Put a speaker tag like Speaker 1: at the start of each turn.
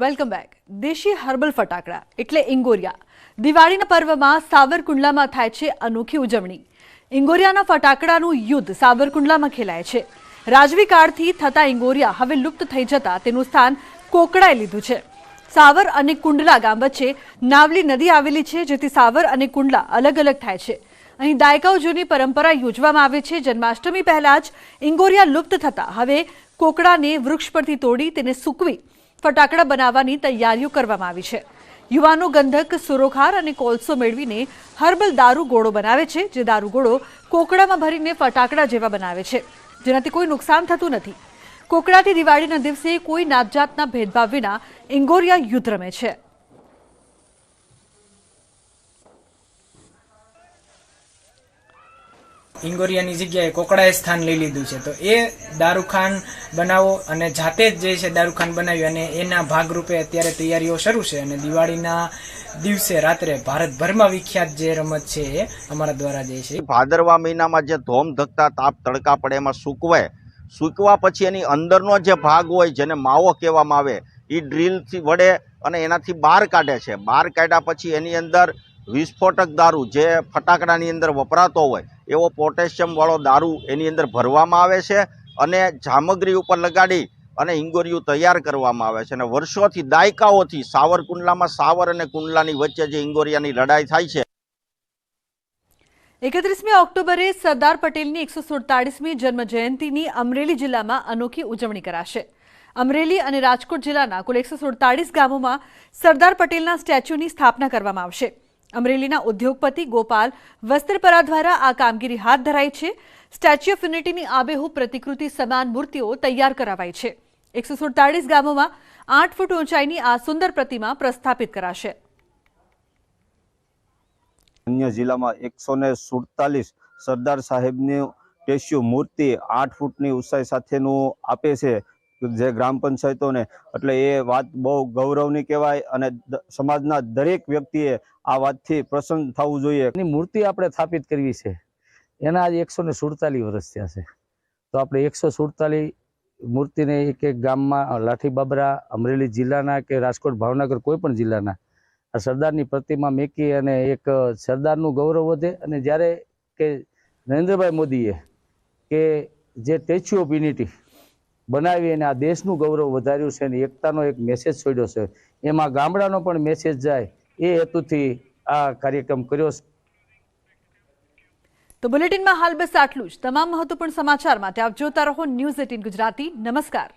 Speaker 1: Welcome back દેશી herbal ફટાકડા, એટલે ઇંગોરિયા. દિવાળીના પર્વમાં સાવરકુંડલામાં થાય છે અનોખી ઉજવણી. ઇંગોરિયાના ફટાકડાનું યુદ્ધ સાવરકુંડલામાં ખેલાય છે. રાજવી કાળથી થતા ઇંગોરિયા હવે લુપ્ત થઈ જતા તેનું સ્થાન કોકડાએ લીધું છે. સાવર અને કુંડલા ગામ વચ્ચે નાવલી નદી આવેલી છે, જેથી સાવર અને કુંડલા અલગ અલગ થાય છે. અહીં દાયકાઓ જૂની પરંપરા યોજવામાં આવે છે. જન્માષ્ટમી પહેલા જ ઇંગોરિયા લુપ્ત થતા હવે કોકડાને વૃક્ષ પરથી તોડી તેને સૂકવી ફટાકડા બનાવવાની તૈયારીઓ કરવામાં આવી છે. યુવાનો ગંધક, સુરોખાર અને કોલસો મેળવીને હર્બલ દારૂ ગોળો બનાવે છે, જે દારૂ ગોળો કોકડામાં ભરીને ફટાકડા જેવા બનાવે છે. જેનાથી કોઈ નુકસાન થતું નથી. કોકડાથી દિવાળીના દિવસે કોઈ નાતજાતના ભેદભાવ વિના ઇંગોરિયા યુદ્ધ રમે છે.
Speaker 2: ઇંગોરિયાની જગ્યાએ કોકડાએ સ્થાન લઈ લીધું છે. તો એ દારૂખાન બનાવો અને જાતે જ જે છે દારૂખાન બનાવ્યું અને એના ભાગરૂપે અત્યારે તૈયારીઓ શરૂ છે અને દિવાળીના દિવસે રાત્રે ભારતભરમાં વિખ્યાત જે રમત છે એ અમારા દ્વારા જે છે.
Speaker 3: ભાદરવા મહિનામાં જે ધોમ ધકતા તાપ તડકા પડે એમાં સૂકવે સૂકવા પછી એની અંદરનો જે ભાગ હોય જેને માવો કહેવામાં આવે એ ડ્રીલથી વડે અને એનાથી બહાર કાઢે છે. બહાર કાઢ્યા પછી એની અંદર વિસ્ફોટક દારૂ જે ફટાકડાની અંદર વપરાતો હોય એવો પોટેશિયમવાળો દારૂ એની અંદર ભરવામાં આવે છે અને જામગરી ઉપર લગાડી અને ઇંગોરિયું તૈયાર કરવામાં આવે છે. અને વર્ષોથી દાયકાઓથી સાવરકુંડલામાં સાવર અને કુંડલાની વચ્ચે જે ઇંગોરિયાની લડાઈ થાય છે.
Speaker 1: એકત્રીસમી ઓક્ટોબરે સરદાર પટેલની એકસો સુડતાળીસમી જન્મ જયંતિની અમરેલી જિલ્લામાં અનોખી ઉજવણી કરાશે. અમરેલી અને રાજકોટ જિલ્લાના કુલ એકસો સુડતાળીસ ગામોમાં સરદાર પટેલના સ્ટેચ્યુની સ્થાપના કરવામાં આવશે. અમરેલીના ઉદ્યોગપતિ ગોપાલ વસ્ત્રપરા દ્વારા આ કામગીરી હાથ ધરાઈ છે. સ્ટેચ્યુ ઓફ યુનિટીની આબેહૂબ પ્રતિકૃતિ સમાન મૂર્તિઓ તૈયાર કરાવાઈ છે. એકસો સુડતાળીસ ગામોમાં આઠ ફૂટ ઊંચાઈની આ સુંદર પ્રતિમા પ્રસ્થાપિત કરાશે.
Speaker 4: અન્ય જિલ્લામાં એકસો ને સુડતાલીસ સરદાર સાહેબની સ્ટેચ્યુ મૂર્તિ આઠ ફૂટની ઊંચાઈ સાથેનું આપે છે. જે ગ્રામ પંચાયતોને. એટલે એ વાત બહુ ગૌરવની કહેવાય અને સમાજના દરેક વ્યક્તિએ આ વાતથી પ્રસન્ન થવું જોઈએ.
Speaker 5: એની મૂર્તિ આપણે સ્થાપિત કરવી છે. એના આજે એકસો ને સુડતાલીસ વર્ષ થયા છે. તો આપણે એકસો સુડતાલીસ મૂર્તિને એક એક ગામમાં લાઠી બાબરા અમરેલી જિલ્લાના કે રાજકોટ ભાવનગર કોઈ પણ જિલ્લાના, આ સરદારની પ્રતિમા મેકી અને એક સરદારનું ગૌરવ વધે અને જ્યારે કે નરેન્દ્રભાઈ મોદીએ કે જે સ્ટેચ્યુ ઓફ યુનિટી બનાવી અને આ દેશનું ગૌરવ વધાર્યું છે અને એકતાનો એક મેસેજ છોડ્યો છે. એમાં ગામડાનો પણ મેસેજ જાય એ હેતુથી આ કાર્યક્રમ કર્યો છે.
Speaker 1: તો બુલેટિનમાં હાલ બસ આટલું જ. તમામ મહત્વપૂર્ણ સમાચાર માટે આપ જોતા રહો ન્યૂઝ એટીન ગુજરાતી. નમસ્કાર.